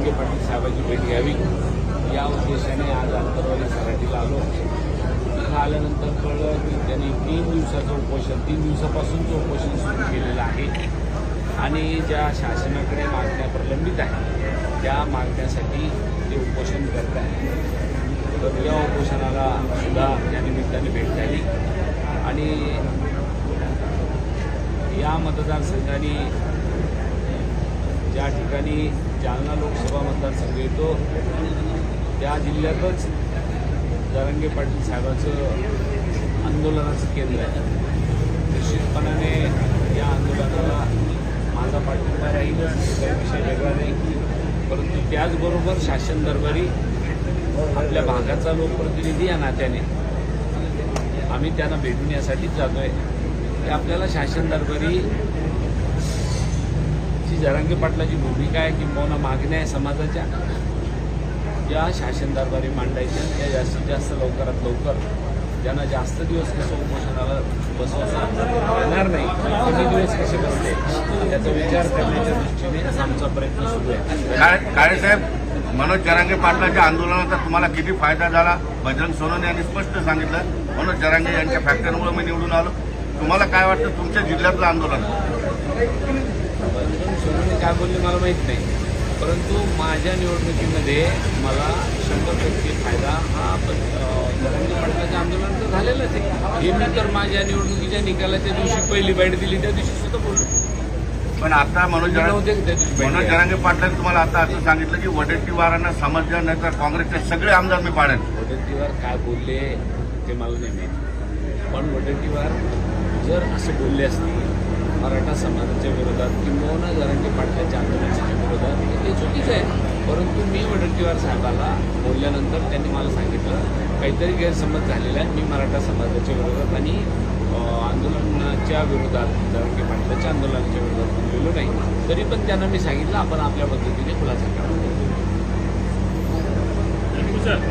जरांगे पाटील साहेबांची भेट घ्यावी. या उद्देशाने आज आंतरवाली सराठीला आलो. तिथं आल्यानंतर कळलं की त्यांनी तीन दिवसाचं उपोषण तीन दिवसापासूनचं उपोषण सुरू केलेलं आहे. आणि ज्या शासनाकडे मागण्या प्रलंबित आहेत त्या मागण्यासाठी ते उपोषण करत आहे तर या उपोषणाला सुद्धा या निमित्ताने भेट झाली. आणि या मतदारसंघाने त्या ठिकाणी जालना लोकसभा मतदारसंघ येतो त्या जिल्ह्यातच जरंगे पाटील साहेबाचं आंदोलनाचं केंद्र आहे. निश्चितपणाने या आंदोलनाला माझा पाठिंबा राहीलच काही विषय वेगळा नाही. परंतु त्याचबरोबर शासन दरबारी आपल्या भागाचा लोकप्रतिनिधी या नात्याने आम्ही त्यांना भेटून यासाठीच आहे की आपल्याला शासन दरबारी जरांगे पाटलाची भूमिका आहे किंबहुना मागण्या आहे समाजाच्या? या शासन दरबारी मांडायच्या त्या जास्तीत जास्त लवकरात लवकर ज्यांना जास्त दिवस कसं उपोषणाला बसवता येणार नाही कमी दिवस कसे बसले? त्याचा विचार करण्याच्या दृष्टीने आमचा प्रयत्न सुरू आहे. काळे काळेसाहेब मनोज जरांगे पाटलाच्या आंदोलनाचा तुम्हाला किती फायदा झाला? बजरंग सोनोने यांनी स्पष्ट सांगितलं. मनोज जरांगे यांच्या फॅक्टरीमुळे मी निवडून आलो. तुम्हाला काय वाटतं तुमच्या जिल्ह्यातलं आंदोलन? सोनवणे काय बोलले मला माहीत नाही. परंतु माझ्या निवडणुकीमध्ये मला शंभर टक्के फायदा हा प- अं, जरांगे पाटलाच्या आंदोलन तर झालेलंच आहे. हे मी तर माझ्या निवडणुकीच्या निकालाच्या दिवशी पहिली बाईट दिली त्या दिवशी सुद्धा बोललो पण आता मनोज नव्हते त्या दिवशी मनोज जरांगे पाटलांनी तुम्हाला आता असं सांगितलं की वडेट्टीवारांना समजलं नाही तर काँग्रेसचे सगळे आमदार मी पाडेन. वडट्टीवार काय बोलले ते मला नाही माहिती. पण वडट्टीवार जर असं बोलले असते मराठा समाजाच्या विरोधात किंबहुना जरांगे पाटलाच्या आंदोलनाच्या विरोधात हे ते चुकीचं आहे. परंतु मी वडट्टीवार साहेबाला बोलल्यानंतर त्यांनी मला सांगितलं काहीतरी गैरसमज झालेला आहे मी मराठा समाजाच्या विरोधात आणि आंदोलनाच्या विरोधात जरांगे पाटलाच्या आंदोलनाच्या विरोधात बोललेलो नाही. तरी पण त्यांना मी सांगितलं आपण आपल्या पद्धतीने खुलासा करा.